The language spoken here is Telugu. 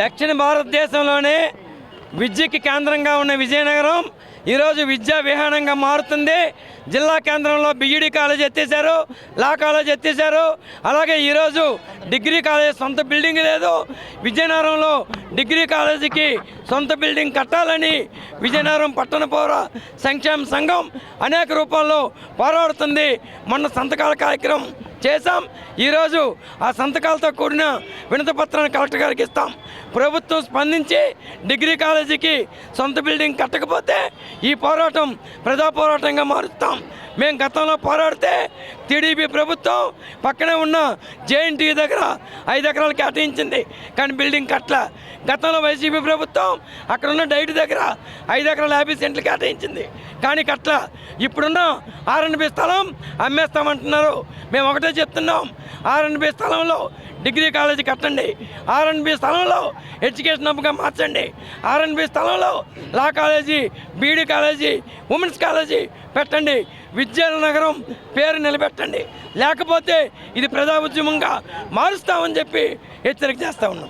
దక్షిణ భారతదేశంలోనే విద్యకి కేంద్రంగా ఉన్న విజయనగరం ఈరోజు విద్యా విహానంగా మారుతుంది. జిల్లా కేంద్రంలో బిఈడి కాలేజ్ ఎత్తేసారు లా కాలేజ్ ఎత్తేసారు అలాగే ఈరోజు డిగ్రీ కాలేజ్ సొంత బిల్డింగ్ లేదు. విజయనగరంలో డిగ్రీ కాలేజీకి సొంత బిల్డింగ్ కట్టాలని విజయనగరం పట్టణ పౌర సంక్షేమ సంఘం అనేక రూపాల్లో పోరాడుతుంది. మొన్న సంతకాల కార్యక్రమం చేశాం. ఈరోజు ఆ సంతకాలతో కూడిన వినతపత్రాన్ని కలెక్టర్ గారికి ఇస్తాం. ప్రభుత్వం స్పందించి డిగ్రీ కాలేజీకి సొంత బిల్డింగ్ కట్టకపోతే ఈ పోరాటం ప్రజా పోరాటంగా మారుస్తాం. మేము గతంలో పోరాడితే టీడీపీ ప్రభుత్వం పక్కనే ఉన్న జేఎన్టీ దగ్గర ఐదు ఎకరాలు కేటాయించింది. కానీ బిల్డింగ్ కట్ల గతంలో వైసీపీ ప్రభుత్వం అక్కడ ఉన్న డైట్ దగ్గర ఐదు ఎకరాల యాభై సెంట్లు కేటాయించింది. కానీ కట్ల ఇప్పుడున్న ఆర్ఎన్బి స్థలం అమ్మేస్తామంటున్నారు. మేము ఒకటే చెప్తున్నాం. ఆర్ఎన్బి స్థలంలో డిగ్రీ కాలేజీ కట్టండి. ఆర్ఎన్బి స్థలంలో ఎడ్యుకేషన్ హబ్గా మార్చండి. ఆర్ఎన్బి స్థలంలో law college BD college women's college పెట్టండి. విద్యానగరం పేరు నిలబెట్టండి. లేకపోతే ఇది ప్రజా ఉద్యమంగా మారుస్తామని చెప్పి హెచ్చరిక చేస్తూ ఉన్నాం.